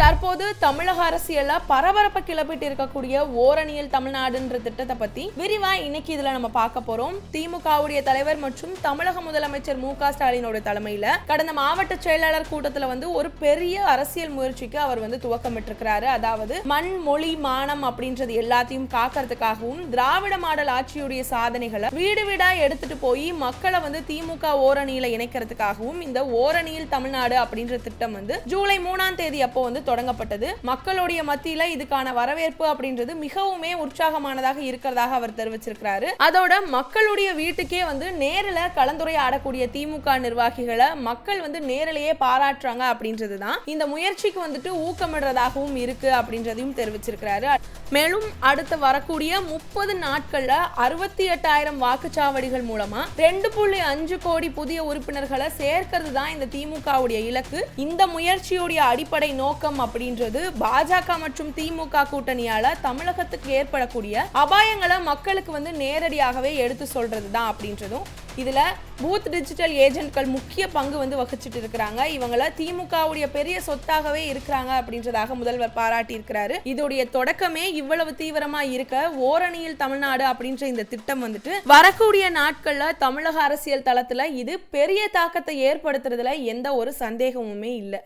தற்போது தமிழக அரசியல்ல பரபரப்பை கிளப்பிட்டு இருக்கக்கூடிய ஓரணியில் தமிழ்நாடுன்ற திட்டத்தை பத்தி விரிவா இன்னைக்கு இதுல நம்ம பார்க்க போறோம். திமுகவுடைய தலைவர் மற்றும் தமிழக முதலமைச்சர் மு க ஸ்டாலினோட தலைமையில கடந்த மாவட்ட செயலாளர் கூட்டத்துல வந்து ஒரு பெரிய அரசியல் முயற்சிக்கு அவர் வந்து துவக்கமிட்டிருக்கிறாரு. அதாவது மண் மொழி மானம் அப்படின்றது எல்லாத்தையும் காக்கிறதுக்காகவும் திராவிட மாடல் ஆட்சியுடைய சாதனைகளை வீடு வீடா எடுத்துட்டு போய் மக்களை வந்து திமுக ஓரணியில இணைக்கிறதுக்காகவும் இந்த ஓரணியில் தமிழ்நாடு அப்படின்ற திட்டம் வந்து ஜூலை மூணாம் தேதி அப்போ வந்து தொடங்கப்பட்டது. மக்களுடைய மத்தியில இதுக்கான வரவேற்பு அப்படின்றது மிகவுமே உற்சாகமானதாக இருக்கிறதாக அவர் தெரிவிச்சிருக்கிறாரு. அதோட மக்களுடைய வீட்டுக்கே வந்து நேரில் கலந்துரையாடக்கூடிய திமுக நிர்வாகிகளை மக்கள் வந்து நேரிலேயே பாராட்டுறாங்க அப்படின்றது தான் இந்த முயற்சிக்கு வந்துட்டு ஊக்கமிடுறதாகவும் இருக்கு அப்படின்றதையும் தெரிவிச்சிருக்கிறாரு. மேலும் அடுத்து வரக்கூடிய முப்பது நாட்கள்ல அறுபத்தி எட்டாயிரம் வாக்குச்சாவடிகள் மூலமா ரெண்டு புள்ளி அஞ்சு கோடி புதிய உறுப்பினர்களை சேர்க்கிறது தான் இந்த திமுகவுடைய இலக்கு. இந்த முயற்சியுடைய அடிப்படை நோக்கம் அப்படின்றது பாஜக மற்றும் திமுக கூட்டணியால தமிழகத்துக்கு ஏற்படக்கூடிய அபாயங்களை மக்களுக்கு வந்து நேரடியாகவே எடுத்து சொல்றது தான் அப்படின்றதும் இதுல பூத் டிஜிட்டல் ஏஜென்ட்கள் முக்கிய பங்கு வந்து வகிச்சிட்டு இருக்கிறாங்க. இவங்கள திமுகவுடைய பெரிய சொத்தாகவே இருக்கிறாங்க அப்படின்றதாக முதல்வர் பாராட்டி இருக்கிறாரு இதோடைய தொடக்கமே இவ்வளவு தீவிரமா இருக்க ஓரணியில் தமிழ்நாடு அப்படின்ற இந்த திட்டம் வந்துட்டு வரக்கூடிய நாட்கள்ல தமிழக அரசியல் தளத்துல இது பெரிய தாக்கத்தை ஏற்படுத்துறதுல எந்த ஒரு சந்தேகமுமே இல்லை.